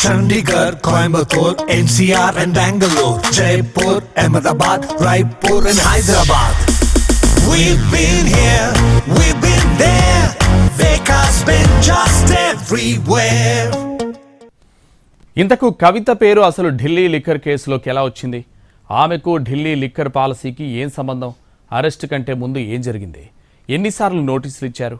Chandigarh, Coimbatore, NCR and Bangalore, Jaipur, Ahmedabad, Raipur and Hyderabad. We've been here, we've been there. Vekas been just everywhere. ఇంతకు కవిత పేరు అసలు Delhi liquor కేసులోకి ఎలా వచ్చింది ఆమెకు Delhi liquor పాలసీకి ఏం సంబంధం అరెస్ట్ కంటే ముందు ఏం జరిగింది ఎన్నిసార్లు నోటీసులు ఇచ్చారు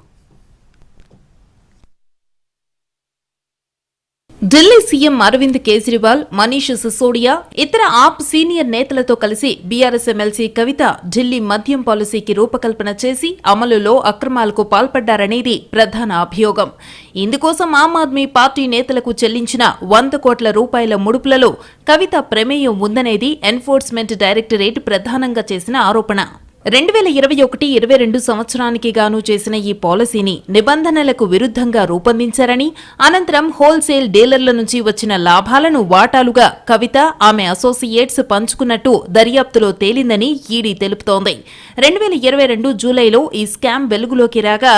ఢిల్లీ సీఎం అరవింద్ కేజ్రీవాల్ మనీష్ సిసోడియా ఇతర ఆప్ సీనియర్ నేతలతో కలిసి బీఆర్ఎస్ ఎమ్మెల్సీ కవిత ఢిల్లీ మద్యం పాలసీకి రూపకల్పన చేసి అమలులో అక్రమాలకు పాల్పడ్డారనేది ప్రధాన అభియోగం. ఇందుకోసం ఆమ్ ఆద్మీ పార్టీ నేతలకు చెల్లించిన వంద కోట్ల రూపాయల ముడుపులలో కవిత ప్రమేయం ఉందనేది ఎన్ఫోర్స్మెంట్ డైరెక్టరేట్ ప్రధానంగా చేసిన ఆరోపణ. రెండు వేల ఇరవై ఒకటి ఇరవై రెండు సంవత్సరానికి గాను చేసిన ఈ పాలసీని నిబంధనలకు విరుద్ధంగా రూపొందించారని అనంతరం హోల్సేల్ డీలర్ల నుంచి వచ్చిన లాభాలను వాటాలుగా కవిత ఆమె అసోసియేట్స్ పంచుకున్నట్టు దర్యాప్తులో తేలిందని ఈడీ తెలుపుతోంది. రెండు వేల ఇరవై రెండు జూలైలో ఈ స్కామ్ వెలుగులోకి రాగా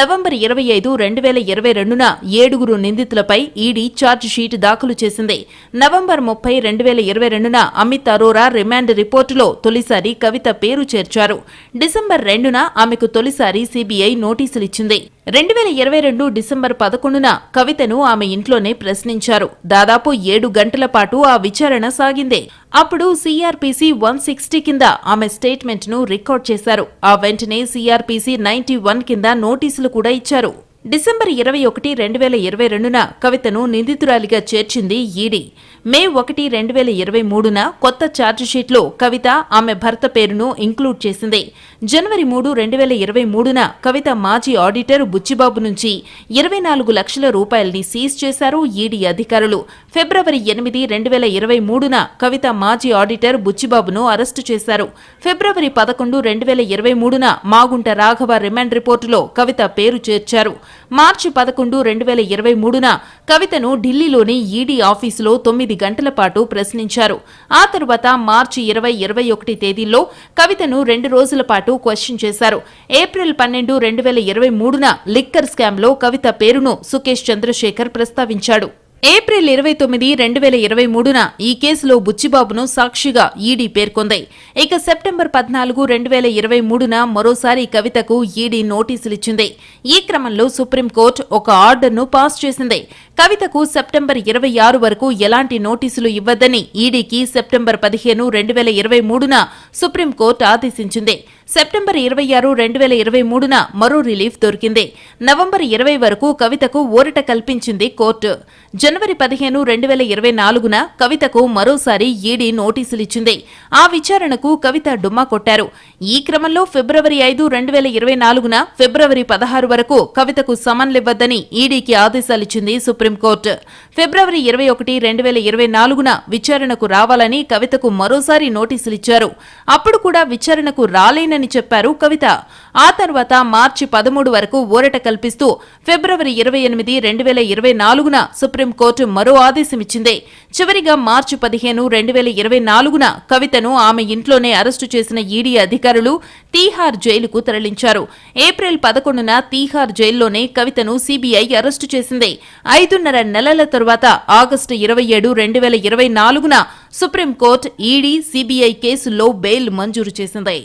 నవంబర్ ఇరవై ఐదు రెండు వేల ఇరవై రెండున ఏడుగురు నిందితులపై ఈడీ ఛార్జ్ షీట్ దాఖలు చేసింది. నవంబర్ ముప్పై రెండు వేల ఇరవై రెండున అమిత్ అరోరా రిమాండ్ రిపోర్టులో తొలిసారి కవిత పేరు చేర్చారు. డిసెంబర్ రెండున ఆమెకు తొలిసారి సిబిఐ నోటీసులిచ్చింది. రెండు వేల ఇరవై రెండు డిసెంబర్ పదకొండున కవితను ఆమె ఇంట్లోనే ప్రశ్నించారు. దాదాపు ఏడు గంటల పాటు ఆ విచారణ సాగింది. అప్పుడు సిఆర్పిసి వన్ సిక్స్టీ కింద ఆమె స్టేట్మెంట్ను రికార్డ్ చేశారు. ఆ వెంటనే సిఆర్పిసి నైన్టీ వన్ కింద నోటీసులు కూడా ఇచ్చారు. డిసెంబర్ ఇరవై ఒకటి రెండు వేల ఇరవై రెండున కవితను నిందితురాలిగా చేర్చింది ఈడీ. మే ఒకటి రెండు వేల ఇరవై మూడున కొత్త ఛార్జిషీట్లో కవిత ఆమె భర్త పేరును ఇంక్లూడ్ చేసింది. జనవరి మూడు రెండు వేల ఇరవై మూడున కవిత మాజీ ఆడిటర్ బుచ్చిబాబు నుంచి ఇరవై నాలుగు లక్షల రూపాయల్ని సీజ్ చేశారు ఈడీ అధికారులు. ఫిబ్రవరి ఎనిమిది రెండు వేల ఇరవై మూడున కవిత మాజీ ఆడిటర్ బుచ్చిబాబును అరెస్టు చేశారు. ఫిబ్రవరి పదకొండు రెండు వేల ఇరవై మూడున మాగుంట రాఘవ రిమాండ్ రిపోర్టులో కవిత పేరు చేర్చారు. మార్చి పదకొండు రెండు వేల ఇరవై మూడున కవితను ఢిల్లీలోని ఈడీ ఆఫీసులో తొమ్మిది గంటల పాటు ప్రశ్నించారు. ఆ తరువాత మార్చి ఇరవై ఇరవై ఒకటి తేదీల్లో కవితను రెండు రోజుల పాటు క్వశ్చన్ చేశారు. ఏప్రిల్ పన్నెండు రెండు వేల ఇరవై మూడున లిక్కర్ స్కామ్లో కవిత పేరును సుకేష్ చంద్రశేఖర్ ప్రస్తావించాడు. ఏప్రిల్ ఇరవై తొమ్మిది రెండు వేల ఇరవై మూడున ఈ కేసులో బుచ్చిబాబును సాక్షిగా ఈడీ పేర్కొంది. ఇక సెప్టెంబర్ పద్నాలుగు రెండు వేల ఇరవై మూడున మరోసారి కవితకు ఈడీ నోటీసులిచ్చింది. ఈ క్రమంలో సుప్రీంకోర్టు ఒక ఆర్డర్ను పాస్ చేసింది. కవితకు సెప్టెంబర్ ఇరవై ఆరు వరకు ఎలాంటి నోటీసులు ఇవ్వద్దని ఈడీకి సెప్టెంబర్ పదిహేను రెండు వేల ఇరవై మూడున సుప్రీంకోర్టు ఆదేశించింది. సెప్టెంబర్ ఇరవై ఆరు రెండు వేల ఇరవై మూడున మరో రిలీఫ్ దొరికింది. నవంబర్ ఇరవై వరకు కవితకు ఊరట కల్పించింది కోర్టు. జనవరి పదిహేను రెండు వేల ఇరవై నాలుగున కవితకు మరోసారి ఈడీ నోటీసులిచ్చింది. ఆ విచారణకు కవిత డుమ్మా కొట్టారు. ఈ క్రమంలో ఫిబ్రవరి ఐదు రెండు వేల ఇరవై నాలుగున ఫిబ్రవరి పదహారు వరకు కవితకు సమన్లివ్వద్దని ఈడీకి ఆదేశాలిచ్చింది సుప్రీంకోర్టు. ఫిబ్రవరి ఇరవై ఒకటి రెండు వేల ఇరవై నాలుగున విచారణకు రావాలని కవితకు మరోసారి నోటీసులిచ్చారు. అప్పుడు కూడా విచారణకు రాలేనని చెప్పారు కవిత. ఆ తర్వాత మార్చి పదమూడు వరకు ఊరట కల్పిస్తూ ఫిబ్రవరి ఇరవై ఎనిమిది రెండు వేల ఇరవై నాలుగున సుప్రీంకోర్టు మరో ఆదేశమిచ్చింది చివరిగా మార్చి పదిహేను రెండు వేల ఇరవై నాలుగున కవితను ఆమె ఇంట్లోనే అరెస్టు చేసిన ఈడీ అధికారులు తీహార్ జైలుకు తరలించారు. ఏప్రిల్ పదకొండున తీహార్ జైల్లోనే కవితను సీబీఐ అరెస్టు చేసింది. ఐదున్నర నెలల తరువాత ఆగస్టు ఇరవై ఏడు రెండు వేల ఇరవై నాలుగున సుప్రీంకోర్టు ఈడీ సీబీఐ కేసుల్లో బెయిల్ మంజూరు చేసింది.